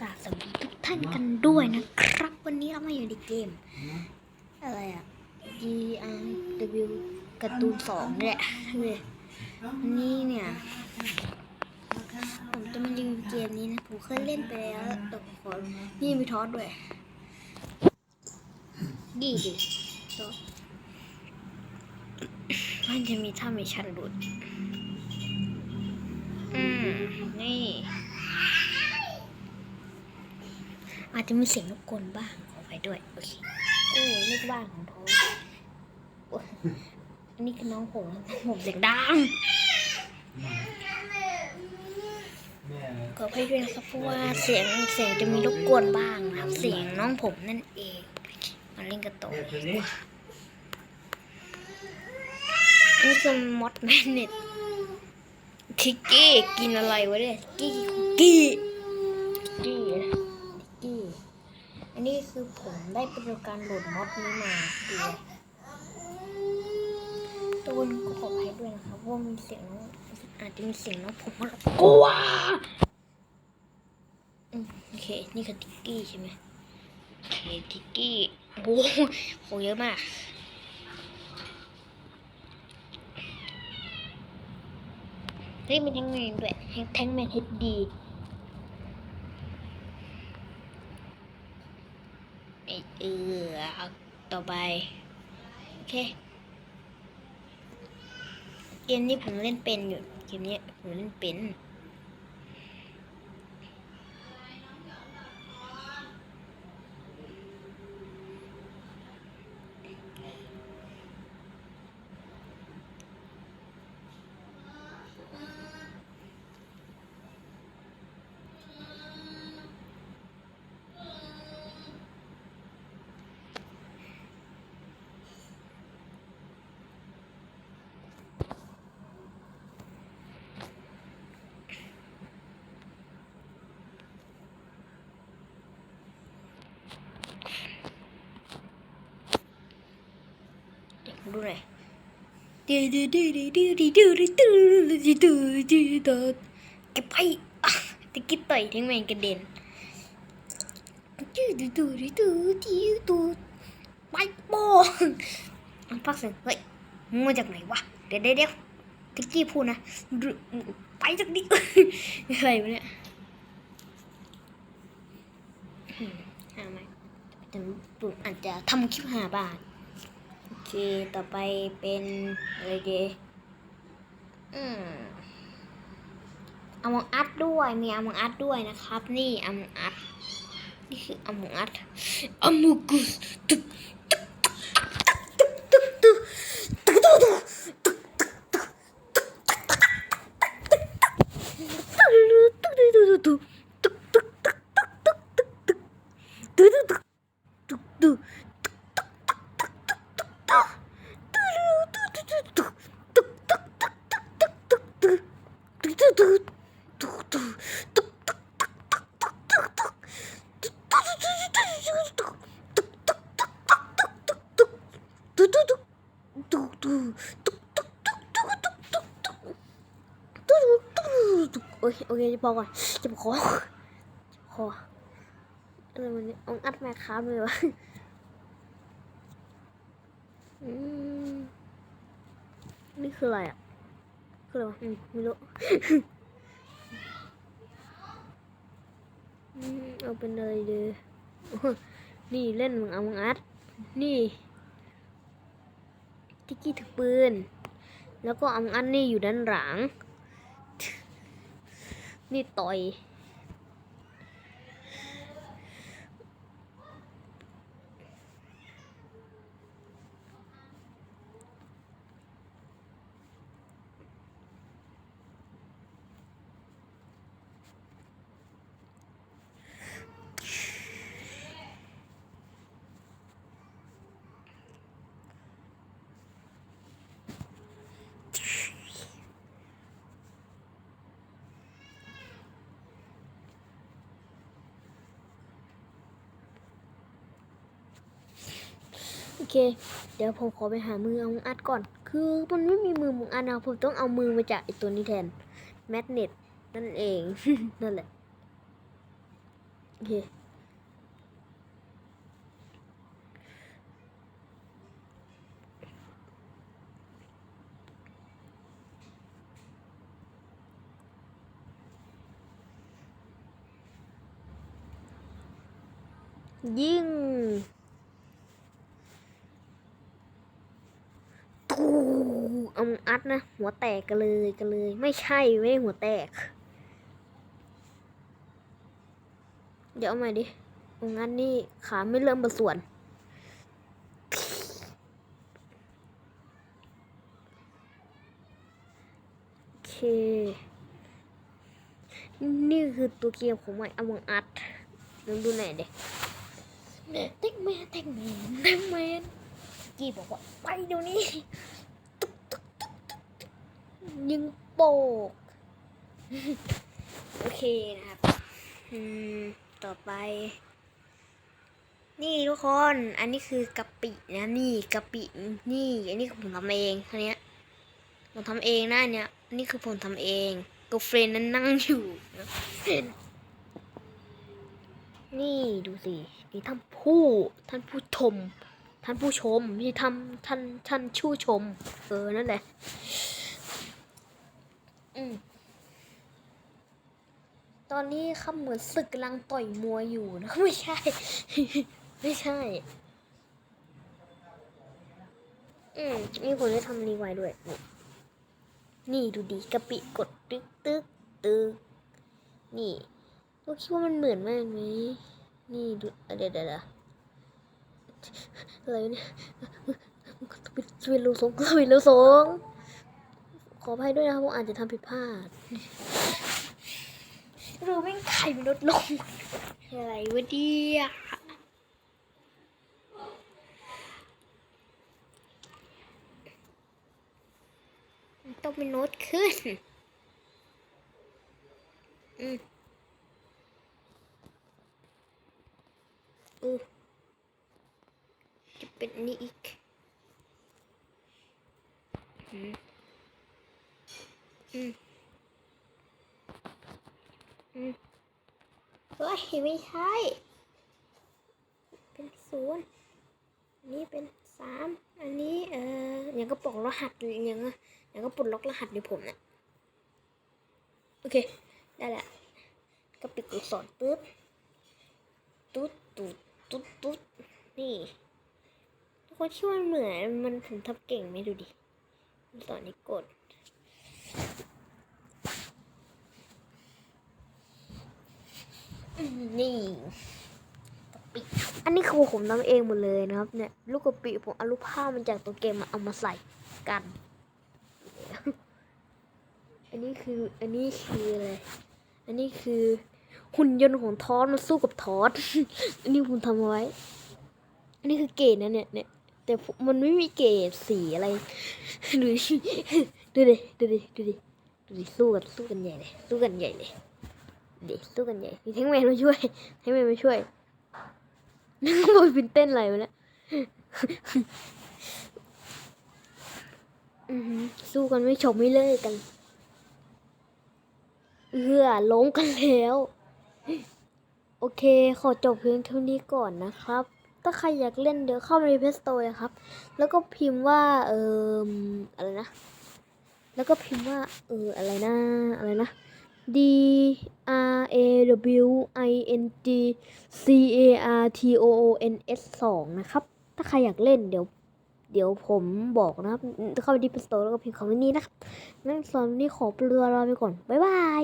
กราบสวัสดีทุกท่านกันด้วยนะครับ วันนี้เรามาอยู่ในเกม อะไรอะ G R W การ์ตูนสองเนี่ยเลยนี่เนี่ย ผมจะมารีวิวเกมนี้นะ ผมเคยเล่นไปแล้วตกขอนี่มีทอสด้วย ดีดิทอสมันจะมีท่าไม่ชันดุดอืมนี่ อาจจะมีเสียงรบกวนบ้างขอไปด้วย โอเคเออนี่บ้านของโทอันนี้คือน้องผมผมเสียงดังขอไปด้วยนะครับเพราะว่าเสียงเสียงจะมีรบกวนบ้างนะครับเสียงน้องผมนั่นเองมาเล่นกระโตกอนี่คือมอดแมนเน็ตทิกกี้กินอะไรวะเนี่ยกี้กี้ คือผมได้ประสบการณ์โหลดม็อดนี้มาตัวตัวนี้ก็ขอให้ด้วยนะครับว่ามีเสียงอาจจะมีเสียงนะผมกกลัวโอเค นี่คือทิกกี้ใช่ไหมโอเคทิกกี้โอ้โหเยอะมากเฮ้ยมันแทงแมนด้วยแทงแมนเฮดดี เออเอาต่อไป โอเค เกมนี้ผมเล่นเป็นอยู่ เกมนี้ผมเล่นเป็น ดูหน่อยเก็บไปตะกี้ต่อยทั้งแมงกระเด็นไปโบงพักเสียงเฮ้ยมาจากไหนวะ เดี๋ยวเดี๋ยวตะกี้พูดนะ ไปจากนี้อะไรวะเนี่ยหาไหมแต่ผมอาจจะทำคลิปหาบาท เคต่อไปเป็นอะไรดีอืมอมองอัดด้วย มีอมองอัดด้วยนะครับ นี่อมองอัด นี่คืออมองอัดอมองกุสตึก โอเคโอเคจะพอก่อนจะพอคออะไรมันนี่ยองอัดแม่ค้าเลยวะนี่คืออะไรอะคืออะไรวะไม่รู้ อืม เอาเป็นอะไรดีโอ้โหนี่เล่นมึงเอามึงอัด นี่ทิกกี้ถือปืน แล้วก็เอามึงอันนี่อยู่ด้านหลัง นี่ต่อย เค เดี๋ยวผมขอไปหามือเอาอัดก่อน คือมันไม่มีมือมึงอัดนะผมต้องเอามือมาจากไอตัวนี้แทนแมกเนตนั่นเอง นั่นแหละ โอเคยิ่งตูเอัดนะ หัวแตกกันเลยกันเลย ไม่ใช่ไม่ได้หัวแตก เดี๋ยวเอาใหม่ดิอางั้นนี่ขาไม่เริ่มประส่วน โอเค นี่คือตัวเกมของใหม่อมองอัดลองดูหน่อยเด็กเต็กแมนเต็กแมนเต็กแมน กีบอกว่าไปเดี๋ยวนี้ตุ๊กตุ๊กตุ๊กตุ๊กตุ๊ก ยิงโปก โอเคนะครับ อืม ต่อไป นี่ทุกคน อันนี้คือกะปินะนี่กะปินี่ อันนี้ผมทำเองอันเนี้ยผมทำเองนะอันเนี้ยอันนี่คือผมทำเองตัวเฟรนนั้นนั่งอยู่นะนี่ดูสินี่ท่านผู้ท่านผู้ชม ท่านผู้ชมนี่ทำท่านท่านชู้ชม เออนั่นแหละ อืมตอนนี้ครับเหมือนศึกกำลังต่อยมวยอยู่นะไม่ใช่ ไม่ใช่ อืมนี่ผมได้ทำนี้ไว้ด้วย นี่นี่ดูดีกะปิกดตึกตึกตึกนี่ก็คิดว่ามันเหมือนมากไหมนี่ดูเดี๋ยวเดี๋ยวเดี๋ยวอะไรเนี่ยสวิตลูสองสวิตลูสอง ออภัยด้วยนะครับผมอาจจะทำผิดพลาดรือแม่งไข่มันลดลงอะไรวะเดียมันต้องเป็นโน้ตขึ้น อืมอือจะเป็นนี้อีก อืม อืม อืม เฮ้ยไม่ใช่ เป็นศูนย์อันนี้เป็นสามอันนี้เอออย่างก็ปลดรหัสอย่างอย่างก็ปลดล็อกรหัสในผมเนี่ยโอเค ได้ละก็ปิดลูกศรปึ๊บตุ๊ดตุ๊ดตุ๊ดตุ๊ดนี่ทุกคนคิดว่ามันเหมือนมันผมทำเก่งไหมดูดิลูกศรนี้กด นี่กะปิอันนี้คือผมทำเองหมดเลยนะครับ เนี่ยลูกกะปิผมเอารูปภาพมันจากตัวเกมมาเอามาใส่กัน อันนี้คืออันนี้คืออะไรอันนี้คือหุ่นยนต์ของทอสมาสู้กับทอส อันนี้ผมทำเอาไว้ อันนี้คือเกรดนะเนี่ยเนี่ยแต่มันไม่มีเกรดสีอะไร ดูดิดูดิดูดิดูดิดูดิสู้กันสู้กันใหญ่เลยสู้กันใหญ่เลย เด็กสู้กันใหญ่มีแทงแมนมาช่วยแทงแมนมาช่วยนั่งบอยฟินเต้นอะไรวะเนี่ยอื้อหือสู้กันไม่จบไม่เลิกกันเอือล้มกันแล้ว โอเค ขอจบเพียงเท่านี้ก่อนนะครับ ถ้าใครอยากเล่นเดี๋ยวเข้ามาในเพจโตเลยครับ แล้วก็พิมพ์ว่า เอออะไรนะ แล้วก็พิมพ์ว่า เอออะไรนะ อะไรนะ D R A W I N G C A R T O O N S 2นะครับ ถ้าใครอยากเล่นเดี๋ยว เดี๋ยวผมบอกนะครับ เข้าไปดีเป็นสโตร์แล้วก็พิมพ์คำว่านี้นะครับ งั้นสำหรับนนี้ขอเปลือลาไปก่อน บ๊ายบาย